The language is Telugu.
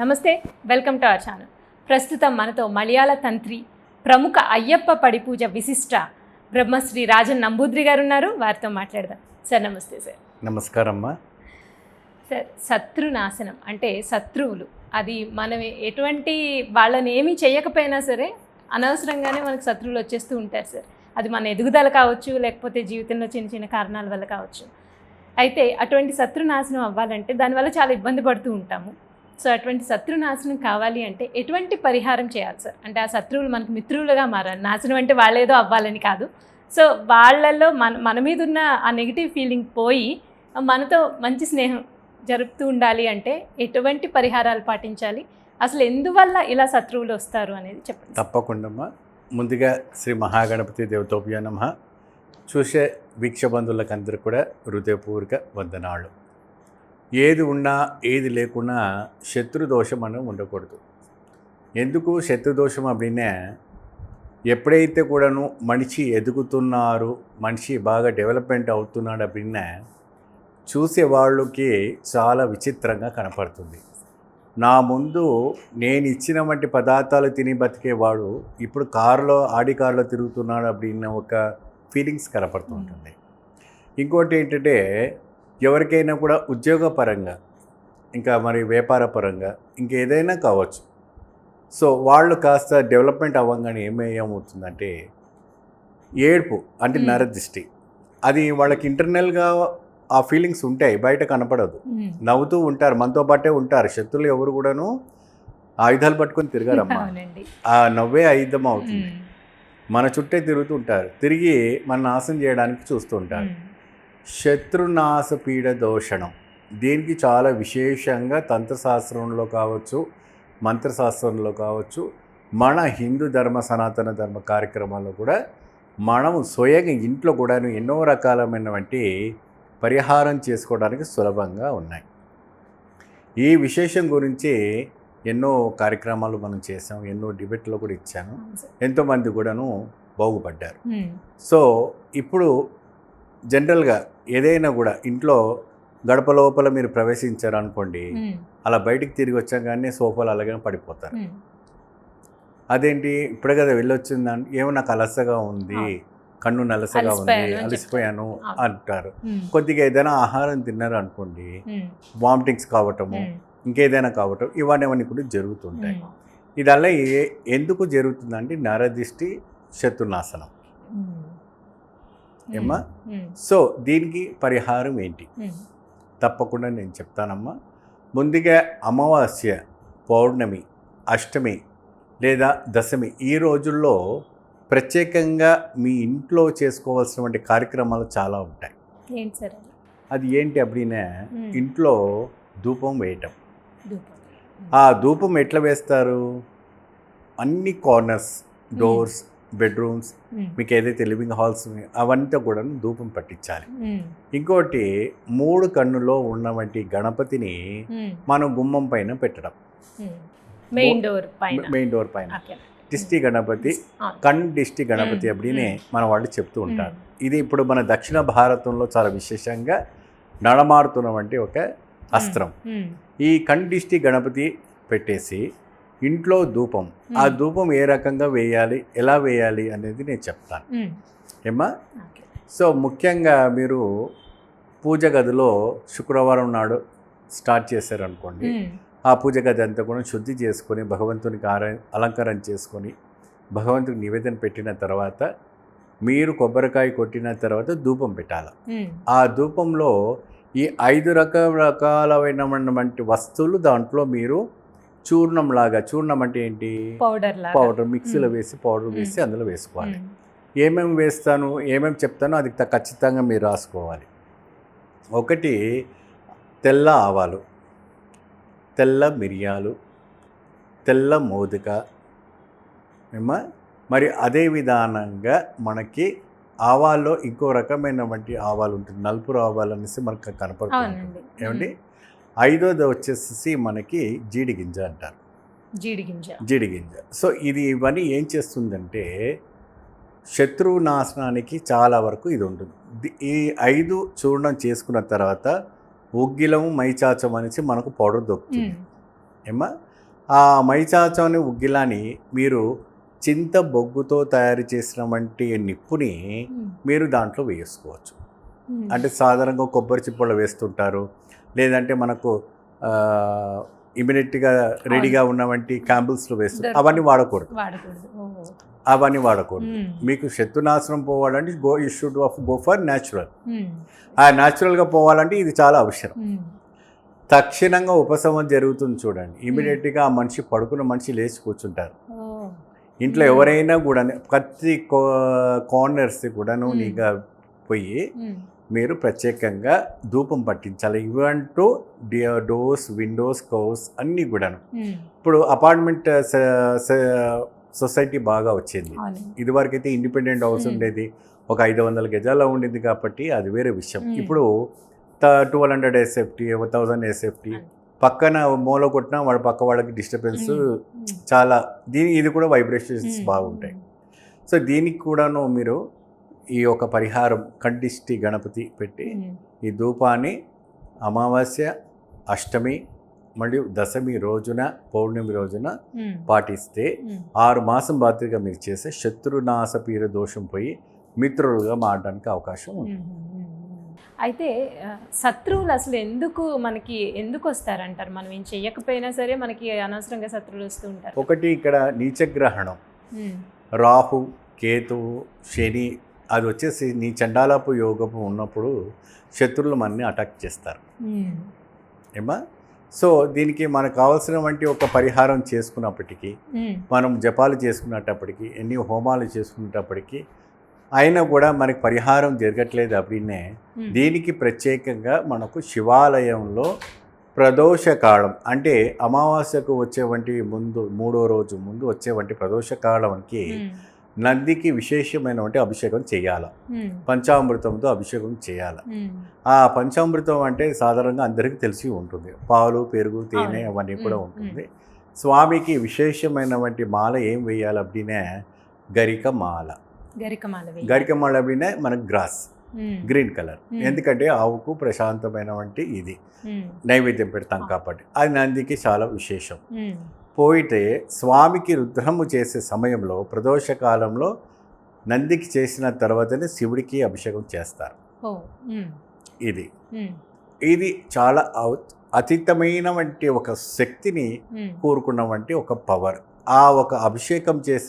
నమస్తే వెల్కమ్ టు అవర్ ఛానల్. ప్రస్తుతం మనతో మలయాళ తంత్రి ప్రముఖ అయ్యప్ప పడి పూజ విశిష్ట బ్రహ్మశ్రీ రాజన్ నంబూద్రి గారు ఉన్నారు. వారితో మాట్లాడదాం. సార్ నమస్తే సార్. నమస్కారం అమ్మా సార్ శత్రునాశనం అంటే శత్రువులు. అది మనం ఎటువంటి వాళ్ళని ఏమీ చేయకపోయినా సరే అనవసరంగానే మనకు శత్రువులు వచ్చేస్తూ ఉంటారు సార్. అది మన ఎదుగుదల కావచ్చు లేకపోతే జీవితంలో చిన్న చిన్న కారణాల వల్ల కావచ్చు. అయితే అటువంటి శత్రునాశనం అవ్వాలంటే దానివల్ల చాలా ఇబ్బంది పడుతూ ఉంటాము. సో అటువంటి శత్రు నాశనం కావాలి అంటే ఎటువంటి పరిహారం చేయాలి సార్ అంటే ఆ శత్రువులు మనకు మిత్రులుగా మారాలి. నాశనం అంటే వాళ్ళేదో అవ్వాలని కాదు. సో వాళ్ళల్లో మన మన మీద ఉన్న ఆ నెగిటివ్ ఫీలింగ్ పోయి మనతో మంచి స్నేహం జరుపుతూ ఉండాలి అంటే ఎటువంటి పరిహారాలు పాటించాలి? అసలు ఎందువల్ల ఇలా శత్రువులు వస్తారు అనేది చెప్పండి తప్పకుండా ముందుగా శ్రీ మహాగణపతి దేవతోభ్య నమ. చూసే వీక్ష బంధువులకందరూ కూడా హృదయపూర్వక వందనాలు. ఏది ఉన్నా ఏది లేకున్నా శత్రుదోషం మనం ఉండకూడదు. ఎందుకు శత్రుదోషం అప్పుడినే ఎప్పుడైతే కూడాను మనిషి ఎదుగుతున్నారు మనిషి బాగా డెవలప్మెంట్ అవుతున్నాడు అప్పుడినే చూసే వాళ్ళకి చాలా విచిత్రంగా కనపడుతుంది. నా ముందు నేను ఇచ్చిన వంటి పదార్థాలు తిని బతికేవాడు ఇప్పుడు కారులో ఆడి కారులో తిరుగుతున్నాడు అప్పుడిన్న ఒక ఫీలింగ్స్ కనపడుతుంటుంది ఇంకోటి ఏంటంటే ఎవరికైనా కూడా ఉద్యోగపరంగా ఇంకా మరి వ్యాపార పరంగా ఇంకేదైనా కావచ్చు. సో వాళ్ళు కాస్త డెవలప్మెంట్ అవ్వగానే ఏమే ఏమవుతుందంటే ఏడుపు అంటే. నరదృష్టి. అది వాళ్ళకి ఇంటర్నల్గా ఆ ఫీలింగ్స్ ఉంటాయి బయట కనపడదు. నవ్వుతూ ఉంటారు మనతో పాటే ఉంటారు. శత్రులు ఎవరు కూడాను ఆయుధాలు పట్టుకొని తిరగారమ్మా. ఆ నవ్వే ఆయుధం అవుతుంది. మన చుట్టే తిరుగుతూ ఉంటారు. తిరిగి మన నాశనం చేయడానికి చూస్తూ శత్రునాశ పీడ దోషణం దీనికి చాలా విశేషంగా తంత్రశాస్త్రంలో కావచ్చు మంత్రశాస్త్రంలో కావచ్చు మన హిందూ ధర్మ సనాతన ధర్మ కార్యక్రమాల్లో కూడా మనం స్వయంగా ఇంట్లో కూడా ఎన్నో రకాలమైనటువంటి పరిహారం చేసుకోవడానికి సులభంగా ఉన్నాయి ఈ విశేషం గురించి ఎన్నో కార్యక్రమాలు మనం చేసాం ఎన్నో డిబేట్లో కూడా ఇచ్చాను. ఎంతోమంది కూడాను బాగుపడ్డారు. సో ఇప్పుడు జనరల్గా ఏదైనా కూడా ఇంట్లో గడప లోపల మీరు ప్రవేశించారు అనుకోండి. అలా బయటికి తిరిగి వచ్చాగానే సోఫాలు అలాగే పడిపోతారు. అదేంటి ఇప్పుడే కదా వెళ్ళొచ్చిందని ఏమో నాకు అలసగా ఉంది కన్ను నలసగా ఉంది అలసిపోయాను. అంటారు. కొద్దిగా ఏదైనా ఆహారం తిన్నారు అనుకోండి. వామిటింగ్స్ కావటము. ఇంకేదైనా కావటం ఇవన్నీ కూడా జరుగుతుంటాయి. ఇదల్లా ఎందుకు జరుగుతుందంటే నరదిష్టి శత్రునాశనం. ఏమ్మా? సో దీనికి పరిహారం ఏంటి. తప్పకుండా నేను చెప్తానమ్మా ముందుగా అమావాస్య పౌర్ణమి అష్టమి లేదా దశమి ఈ రోజుల్లో ప్రత్యేకంగా మీ ఇంట్లో చేసుకోవాల్సినటువంటి కార్యక్రమాలు చాలా ఉంటాయి అది? ఏంటి అప్పుడినే. ఇంట్లో ధూపం వేయటం. ఆ ధూపం ఎట్లా వేస్తారు అన్ని కార్నర్స్ డోర్స్ బెడ్రూమ్స్. మీకు ఏదైతే లివింగ్ హాల్స్ అవంతా కూడా ధూపం పట్టించాలి ఉమ్. ఇంకోటి మూడు కన్నులో ఉన్నవంటి గణపతిని ఉమ్. మనం గుమ్మం పైన పెట్టడం. మెయిన్ డోర్ పైన మెయిన్ డోర్ పైన. దిష్టి గణపతి అవును. కణ్ దిష్టి గణపతి. అప్పుడే. మన వాళ్ళు చెప్తూ ఉంటారు. ఇది ఇప్పుడు మన దక్షిణ భారతంలో చాలా విశేషంగా నడమారుతున్నవంటి ఒక అస్త్రం. ఈ కణ్ దిష్టి గణపతి పెట్టేసి ఇంట్లో ధూపం ఆ. ధూపం ఏ రకంగా వేయాలి ఎలా వేయాలి అనేది నేను చెప్తాను. ఏమ్మా. సో ముఖ్యంగా మీరు పూజ గదిలో శుక్రవారం నాడు స్టార్ట్ చేశారనుకోండి. ఆ పూజ గది అంతా కూడా శుద్ధి చేసుకొని భగవంతునికి ఆర అలంకారం చేసుకొని భగవంతునికి నివేదన పెట్టిన తర్వాత మీరు కొబ్బరికాయ కొట్టిన తర్వాత ధూపం పెట్టాలి. ఆ ధూపంలో ఈ ఐదు రకాల రకాలైనటువంటి వస్తువులు దాంట్లో మీరు చూర్ణం లాగా చూర్ణం అంటే ఏంటి? పౌడర్ పౌడర్ మిక్సీలో. వేసి పౌడర్ వేసి. అందులో వేసుకోవాలి. ఏమేమి వేస్తాను ఏమేమి చెప్తానో అది ఖచ్చితంగా మీరు రాసుకోవాలి. ఒకటి తెల్ల ఆవాలు తెల్ల మిరియాలు తెల్ల మోదుక మరి అదే విధానంగా మనకి ఆవాల్లో ఇంకో రకమైనటువంటి ఆవాలు ఉంటుంది. నలుపు ఆవాలు అనేసి మనకు కనపడుతుంది ఏమండి. ఐదోది వచ్చేసి మనకి జీడి గింజ అంటారు. జీడి గింజ. జీడి గింజ. సో ఇది ఇవన్నీ ఏం చేస్తుందంటే శత్రువు నాశనానికి చాలా వరకు ఇది ఉంటుంది. ఈ ఐదు చూర్ణం చేసుకున్న తర్వాత ఉగ్గిలము మైచాచం అనేసి మనకు పౌడర్ దొరుకుతుంది. ఏమ్మా? ఆ మైచాచోని ఉగ్గిలాని మీరు చింత బొగ్గుతో తయారు చేసిన వంటి నిప్పుని మీరు దాంట్లో వేసుకోవచ్చు. అంటే సాధారణంగా కొబ్బరి చిప్పలు వేస్తుంటారు. లేదంటే మనకు ఇమీడియట్గా రెడీగా ఉన్న వంటి క్యాంబుల్స్లో దొరుకుతాయి. అవన్నీ వాడకూడదు. అవన్నీ వాడకూడదు. మీకు శత్రునాశనం పోవాలంటే go you should of go for natural. ఆ న్యాచురల్గా పోవాలంటే ఇది చాలా అవసరం. తక్షణంగా ఉపశమనం జరుగుతుంది చూడండి. ఇమీడియట్గా ఆ మనిషి పడుకున్న మనిషి లేచి కూర్చుంటారు. ఇంట్లో ఎవరైనా కూడా ప్రతి కార్నర్స్ కూడాను. నీగా పోయి మీరు ప్రత్యేకంగా ధూపం పట్టించాలి ఇవంటూ డోర్స్ విండోస్ కవర్స్ అన్నీ కూడాను ఉమ్, ఇప్పుడు అపార్ట్మెంట్ సొసైటీ బాగా వచ్చింది. ఇదివరకు అయితే ఇండిపెండెంట్ హౌస్ Hmm. ఉండేది ఒక ఐదు వందల గజాల్లో ఉండేది కాబట్టి అది వేరే విషయం Hmm. ఇప్పుడు twelve hundred SFT thousand SFT Hmm. పక్కన మూల కొట్టినా వాడు పక్క వాళ్ళకి డిస్టర్బెన్స్ Hmm. చాలా దీని ఇది కూడా వైబ్రేషన్స్ బాగుంటాయి సో దీనికి కూడాను మీరు ఈ యొక్క పరిహారం కండిష్టి గణపతి పెట్టి ఈ ధూపాన్ని అమావాస్య అష్టమి మరియు దశమి రోజున పౌర్ణమి రోజున పాటిస్తే. ఆరు మాసం బాధ్యతగా మీరు చేస్తే శత్రునాశ పీడ దోషం పోయి మిత్రులుగా మారడానికి అవకాశం ఉంది. అయితే శత్రువులు అసలు ఎందుకు మనకి ఎందుకు వస్తారంటారు? మనం ఏం చెయ్యకపోయినా సరే మనకి అనవసరంగా శత్రువులు వస్తూ ఉంటారు. ఒకటి ఇక్కడ నీచగ్రహణం. రాహు కేతువు శని అది వచ్చేసి నీ చండాలపు యోగపు ఉన్నప్పుడు శత్రువులు మనని అటాక్ చేస్తారు. ఏమా సో దీనికి మనకు కావాల్సిన వంటి ఒక పరిహారం చేసుకున్నప్పటికీ ఉమ్, మనం జపాలు చేసుకున్నప్పటికీ ఎన్ని హోమాలు చేసుకునేటప్పటికీ అయినా కూడా మనకి పరిహారం జరగట్లేదు అప్పుడే ఉమ్. దీనికి ప్రత్యేకంగా మనకు శివాలయంలో ప్రదోష కాలం అంటే అమావాస్యకు వచ్చే వంటి ముందు మూడో రోజు ముందు వచ్చే వంటి ప్రదోష కాలంకి ఉమ్, నందికి విశేషమైన వంటి అభిషేకం చేయాలి. పంచామృతంతో అభిషేకం చేయాలి. ఆ పంచామృతం అంటే సాధారణంగా అందరికీ తెలిసి ఉంటుంది. పాలు పెరుగు తేనె అవును. అవన్నీ కూడా ఉంటుంది. స్వామికి విశేషమైనటువంటి మాల ఏం వేయాలి అప్పుడే గరిక మాల గరికమాల వేయాలి. గరిక మాల అప్పుడే మనకు గ్రాస్. Green colour. ఎందుకంటే ఆవుకు ప్రశాంతమైనటువంటి ఇది. ఉమ్, నైవేద్యం పెడతాం. కాబట్టి. అది నందికి చాలా విశేషం. పోయితే స్వామికి రుద్రము చేసే సమయంలో ప్రదోష కాలంలో నందికి చేసిన తర్వాతనే శివుడికి అభిషేకం చేస్తారు. ఇది. ఇది చాలా అతీతమైన వంటి ఒక శక్తిని కోరుకున్న వంటి ఒక పవర్. ఆ ఒక అభిషేకం చేసిన